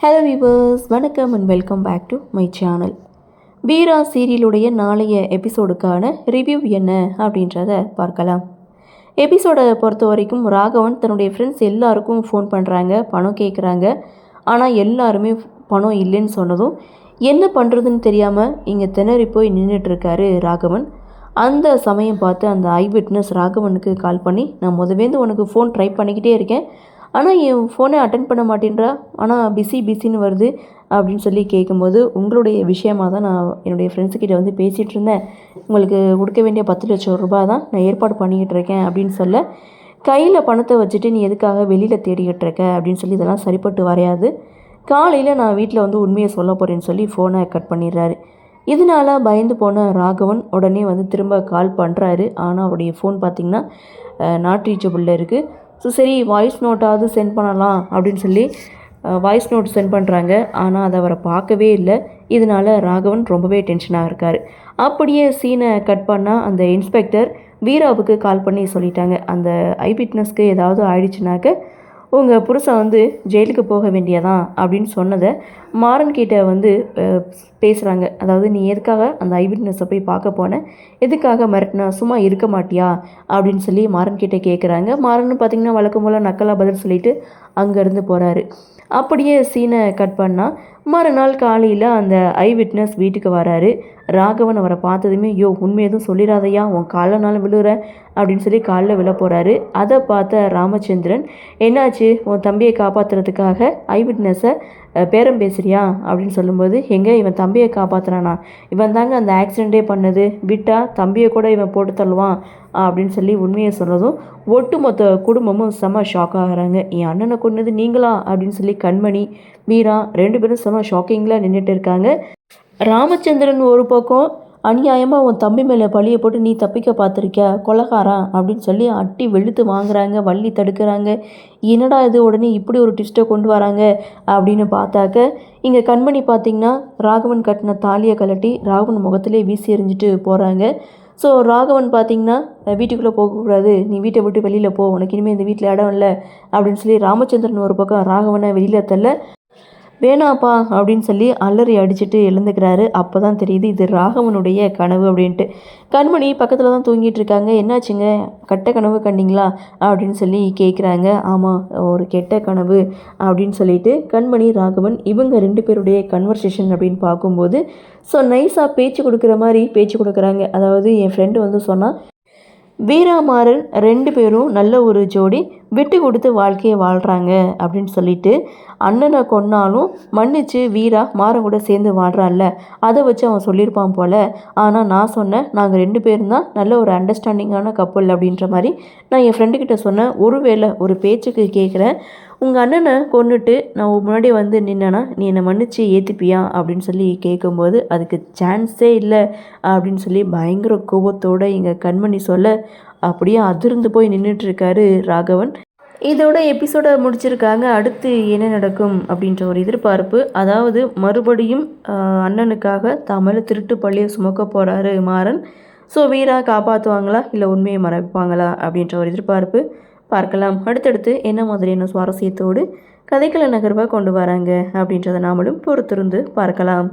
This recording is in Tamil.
ஹலோ வீவர்ஸ் வணக்கம் and welcome back to my channel Veera சீரியலுடைய நாளைய எபிசோடுக்கான ரிவ்யூ என்ன அப்படின்றத பார்க்கலாம். எபிசோடை பொறுத்த வரைக்கும் ராகவன் தன்னுடைய ஃப்ரெண்ட்ஸ் எல்லாருக்கும் ஃபோன் பண்ணுறாங்க பணம் கேட்குறாங்க ஆனால் எல்லாருமே பணம் இல்லைன்னு சொன்னதும் என்ன பண்ணுறதுன்னு தெரியாமல் இங்கே திணறி போய் நின்றுட்டுருக்காரு ராகவன். அந்த சமயம் பார்த்து அந்த ஐ விட்னஸ் ராகவனுக்கு கால் பண்ணி நான் முதவேந்து உனக்கு ஃபோன் ட்ரை பண்ணிக்கிட்டே இருக்கேன். ஆனால் என் ஃபோனை அட்டன் பண்ண மாட்டேன்றா? ஆனால் பிஸி பிஸின்னு வருது அப்படின்னு சொல்லி கேட்கும்போது உங்களுடைய விஷயமாக தான் நான் என்னுடைய ஃப்ரெண்ட்ஸுக்கிட்ட வந்து பேசிகிட்டு இருந்தேன். உங்களுக்கு கொடுக்க வேண்டிய பத்து லட்சம் ரூபாய் தான் நான் ஏற்பாடு பண்ணிக்கிட்டு இருக்கேன் அப்படின்னு சொல்ல கையில் பணத்தை வச்சுட்டு நீ எதுக்காக வெளியில் தேடிக்கிட்டு இருக்க அப்படின்னு சொல்லி இதெல்லாம் சரிப்பட்டு வரையாது. காலையில் நான் வீட்டில் வந்து உண்மையை சொல்ல போகிறேன்னு சொல்லி ஃபோனை கட் பண்ணிடுறாரு. இதனால பயந்து போன ராகவன் உடனே வந்து திரும்ப கால் பண்ணுறாரு ஆனால் அவருடைய ஃபோன் பார்த்திங்கன்னா நாட் ரீச்சபிளில் இருக்குது ஸோ சரி வாய்ஸ் நோட்டாவது சென்ட் பண்ணலாம் அப்படின்னு சொல்லி வாய்ஸ் நோட் சென்ட் பண்ணுறாங்க ஆனால் அதை அவரை பார்க்கவே இல்லை. இதனால ராகவன் ரொம்பவே டென்ஷனாக இருக்கார். அப்படியே சீனை கட் பண்ணால் அந்த இன்ஸ்பெக்டர் வீராவுக்கு கால் பண்ணி சொல்லிட்டாங்க. அந்த ஐ பிட்னஸ்க்கு ஏதாவது ஆயிடுச்சுனாக்க உங்கள் புருஷன் வந்து ஜெயிலுக்கு போக வேண்டியதான் அப்படின்னு சொன்னதை மாறன் கிட்ட வந்து பேசுகிறாங்க அதாவது நீ எதுக்காக அந்த ஐவிட்னஸை போய் பார்க்க போனேன் எதுக்காக மிரட்டினா? சும்மா இருக்க மாட்டியா? அப்படின்னு சொல்லி மாறன்கிட்ட கேட்குறாங்க மாறன் பார்த்திங்கன்னா வழக்கம் போல் நக்கலாக பதில் சொல்லிட்டு அங்கேருந்து போகிறாரு அப்படியே சீனை கட் பண்ணால் மறுநாள் காலையில் அந்த ஐ விட்னஸ் வீட்டுக்கு வராரு. ராகவன் அவரை பார்த்ததுமே யோ உண்மை எதுவும் சொல்லிடாதையா? உன் காலனாலும் விழுற அப்படின்னு சொல்லி காலில் விழ போகிறாரு அதை பார்த்த ராமச்சந்திரன் என்னாச்சு? உன் தம்பியை காப்பாற்றுறதுக்காக ஐ விட்னஸை பேரம் பேசுறியா? அப்படின்னு சொல்லும்போது எங்கே இவன் தம்பியை காப்பாற்றுறானா இவன் தாங்க அந்த ஆக்சிடெண்ட்டே பண்ணது. விட்டா தம்பியை கூட இவன் போட்டு தள்ளுவான் அப்படின்னு சொல்லி உண்மையை சொன்னதும் ஒட்டுமொத்த குடும்பமும் செம ஷாக் ஆகிறாங்க. என் அண்ணனை கொண்டது நீங்களா? அப்படின்னு சொல்லி கண்மணி மீரா ரெண்டு பேரும் செம்ம ஷாக்கிங்கில் நின்றுட்டு இருக்காங்க. ராமச்சந்திரன் ஒரு பக்கம் அநியாயமாக உன் தம்பி மேலே பழியை போட்டு நீ தப்பிக்க பார்த்துருக்கியா? கொலகாரா? அப்படின்னு சொல்லி அட்டி வெளுத்து வாங்குறாங்க வள்ளி தடுக்கிறாங்க. என்னடா இது உடனே இப்படி ஒரு ட்விஸ்ட்டை கொண்டு வராங்க? அப்படின்னு பார்த்தாக்க இங்கே கண்மணி பார்த்திங்கன்னா ராகவன் கட்டின தாலியை கலட்டி ராகவன் முகத்திலே வீசி எறிஞ்சிட்டு போகிறாங்க ஸோ ராகவன் பார்த்திங்கன்னா வீட்டுக்குள்ளே போகக்கூடாது. நீ வீட்டை விட்டு வெளியில் போ. உனக்கு இனிமேல் இந்த வீட்டில் இடம் இல்லை. அப்படின்னு சொல்லி ராமச்சந்திரன் ஒரு பக்கம் ராகவனை வெளியில் தள்ள வேணாப்பா அப்படின்னு சொல்லி அலறி அடிச்சுட்டு எழுந்துக்கிறாரு. அப்போ தான் தெரியுது இது ராகவனுடைய கனவு அப்படின்ட்டு. கண்மணி பக்கத்தில் தான் தூங்கிட்டு இருக்காங்க. என்னாச்சுங்க? கெட்ட கனவு கண்டிங்களா? அப்படின்னு சொல்லி கேட்குறாங்க ஆமாம் ஒரு கெட்ட கனவு அப்படின்னு சொல்லிட்டு கண்மணி ராகவன் இவங்க ரெண்டு பேருடைய கன்வர்சேஷன் அப்படின்னு பார்க்கும்போது ஸோ நைஸாக பேச்சு கொடுக்குற மாதிரி பேச்சு கொடுக்குறாங்க. அதாவது என் ஃப்ரெண்டு வந்து சொன்னால் வீராமாறன் ரெண்டு பேரும் நல்ல ஒரு ஜோடி விட்டு கொடுத்து வாழ்க்கையை வாழ்கிறாங்க அப்படின்னு சொல்லிட்டு அண்ணனை கொன்னாலும் மன்னிச்சு வீரா மாறன் கூட சேர்ந்து வாழ்கிறான்ல அதை வச்சு அவன் சொல்லியிருப்பான் போல். ஆனால் நான் சொன்னேன் நாங்கள் ரெண்டு பேரும் தான் நல்ல ஒரு அண்டர்ஸ்டாண்டிங்கான கப்பல் அப்படின்ற மாதிரி நான் என் ஃப்ரெண்டுக்கிட்ட சொன்னேன். ஒருவேளை ஒரு பேச்சுக்கு கேட்குறேன் உங்கள் அண்ணனை கொண்டுட்டு நான் முன்னாடி வந்து நின்னேன்னா நீ என்னை மன்னிச்சு ஏற்றுப்பியா அப்படின்னு சொல்லி கேட்கும்போது அதுக்கு சான்ஸே இல்லை அப்படின்னு சொல்லி பயங்கர கோபத்தோடு எங்கள் கண்மணி சொல்ல அப்படியே அதிர்ந்து போய் நின்றுட்டுருக்காரு ராகவன். இதோட எபிசோடை முடிச்சிருக்காங்க. அடுத்து என்ன நடக்கும் அப்படின்ற ஒரு எதிர்பார்ப்பு. அதாவது மறுபடியும் அண்ணனுக்காக தமிழ் திருட்டு பள்ளியை சுமக்க போகிறாரு மாறன். ஸோ வீரா காப்பாற்றுவாங்களா இல்லை உண்மையை மறைப்பாங்களா? அப்படின்ற ஒரு எதிர்பார்ப்பு. பார்க்கலாம். அடுத்தடுத்து என்ன மாதிரியான சுவாரஸ்யத்தோடு கதைக்கள நகர்வை கொண்டு வராங்க அப்படின்றத நாமளும் பொறுத்திருந்து பார்க்கலாம்.